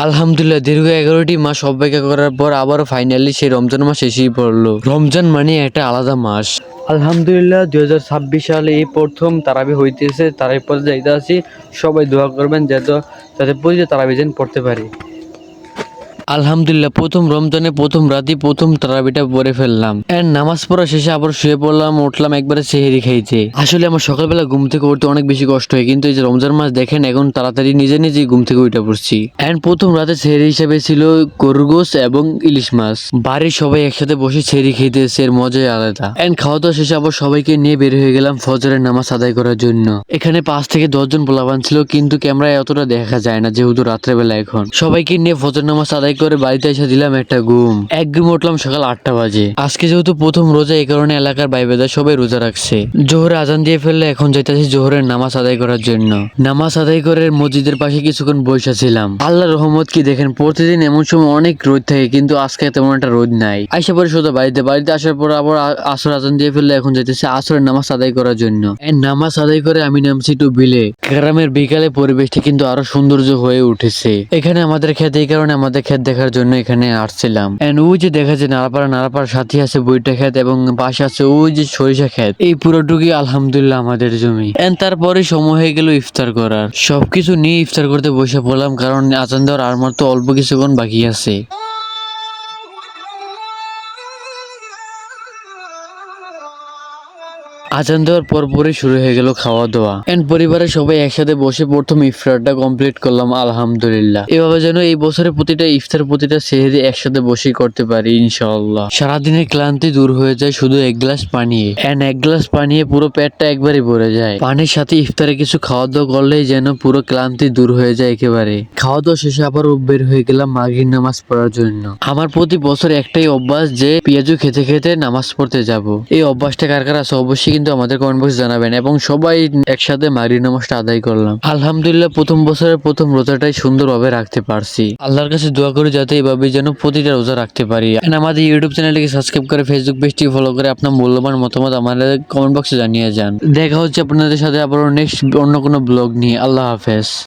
আলহামদুলিল্লাহ, দীর্ঘ এগারোটি মাস অপেক্ষা করার পর আবারও ফাইনালি সেই রমজান মাস এসেই পড়ল। রমজান মানে একটা আলাদা মাস। আলহামদুলিল্লাহ, দুই হাজার ছাব্বিশ সালে এই প্রথম তারাবি হইতেছে, তারাবি পর্যায়ে যাইতে আসি সবাই দোয়া করবেন যাতে যাতে প্রতিটা তারাবি যেন পড়তে পারি। আলহামদুলিল্লাহ, প্রথম রমজানে প্রথম রাতে প্রথম তারাবিটা পরে ফেললাম। এর নামাজ পড়া শেষে আবার শুয়ে পড়লাম, উঠলাম, একবারে সেহেরি খাইতে। আসলে আমার সকালবেলা ঘুম থেকে উঠতে অনেক বেশি কষ্ট হয়, কিন্তু এই যে রমজান মাস দেখেন, এখন তাড়াতাড়ি নিজে নিজেই ঘুম থেকে উঠে পড়ছি। এন্ড প্রথম রাতে সেহেরি হিসাবে ছিল গরুগোস এবং ইলিশ মাছ। বাড়ির সবাই একসাথে বসে সেহেরি খেতেছে এর মজাই আলাদা। এন্ড খাওয়া দাওয়া শেষে আবার সবাইকে নিয়ে বের হয়ে গেলাম ফজরের নামাজ আদায় করার জন্য। এখানে পাঁচ থেকে দশজন পোলাবান ছিল, কিন্তু ক্যামেরায় অতটা দেখা যায় না, যেহেতু রাত্রেবেলা এখন। সবাইকে নিয়ে ফজর নামাজ আদায় করে বাড়িতে এসে দিলাম একটা ঘুম। এক ঘুম উঠলাম সকাল আটটা বাজে। আজকে যেহেতু প্রথম রোজা, এই কারণে এলাকার ভাই বেদা সবাই রোজা রাখছে। জোহরে আজান দিয়ে ফেললে এখন যাইতেছি জোহরের নামাজ আদায় করার জন্য। নামাজ আদায় করে মসজিদের পাশে কিছুক্ষণ বসে ছিলাম আল্লাহ রহমত কি দেখেন, প্রতিদিন এমন সময় অনেক রোদ থাকে, কিন্তু আজকে তেমন একটা রোদ নাই। আইসা পরে সোজা বাড়িতে বাড়িতে আসার পর আবার আসর আজান দিয়ে ফেললে এখন যাইতেছে আসরের নামাজ আদায় করার জন্য। নামাজ আদায় করে আমি নামছি একটু বিলে। গ্রামের বিকালে পরিবেশটা কিন্তু আরও সৌন্দর্য হয়ে উঠেছে। এখানে আমাদের ক্ষেত, এই কারণে আমাদের ক্ষেত দেখার জন্য এখানে আসছিলাম। এন্ড ওই যে দেখা যায় নাড়াপাড়া, নাড়াপাড়ার সাথে আছে বইটা খেত এবং পাশে আছে ওই যে সরিষা খেত। এই পুরোটুকুই আলহামদুলিল্লাহ আমাদের জমি। এন্ড তারপরে সময় হয়ে গেল ইফতার করার। সবকিছু নিয়ে ইফতার করতে বসে পড়লাম কারণ আজান দেওয়ার আর মাত্র অল্প কিছুক্ষণ বাকি আছে। আজান দেওয়ার পর পরই শুরু হয়ে গেল খাওয়া দাওয়া এন্ড পরিবারের সবাই একসাথে বসে প্রথম ইফতারটা কমপ্লিট করলাম, আলহামদুলিল্লাহ। এভাবে যেন এই বছরের প্রতিটা ইফতার, প্রতিটা সেহেরি একসাথে বসেই করতে পারি, ইনশাআল্লাহ। সারাদিনের ক্লান্তি দূর হয়ে যায় শুধু এক গ্লাস পানি এন্ড এক গ্লাস পানিয়ে পুরো পেটটা একবারই ভরে যায়। পানির সাথে ইফতারে কিছু খাওয়া দাওয়া করলেই যেন পুরো ক্লান্তি দূর হয়ে যায় একেবারে। খাওয়া দাওয়া শেষে আবার বের হয়ে গেলাম মাঘির নামাজ পড়ার জন্য। আমার প্রতি বছর একটাই অভ্যাস যে পেঁয়াজু খেতে খেতে নামাজ পড়তে যাব। এই অভ্যাসটা কার কার আছে অবশ্যই কিন্তু আমাদের কমেন্ট বক্সে জানাবেন এবং সবাই একসাথে মারি নামাজটা আদায় করলাম। আলহামদুলিল্লাহ, প্রথম বছরের প্রথম রোজাটাই সুন্দরভাবে রাখতে পারছি। আল্লাহর কাছে দোয়া করি যাতে এইভাবে যেন প্রতিটা রোজা রাখতে পারি। আমাদের ইউটিউব চ্যানেলটিকে সাবস্ক্রাইব করে ফেসবুক পেজটি ফলো করে আপনার মূল্যবান মতামত আমাদের কমেন্ট বক্সে জানিয়ে যান। দেখা হচ্ছে আপনাদের সাথে আবার নেক্সট অন্য কোনো ব্লগ নিয়ে। আল্লাহ হাফেজ।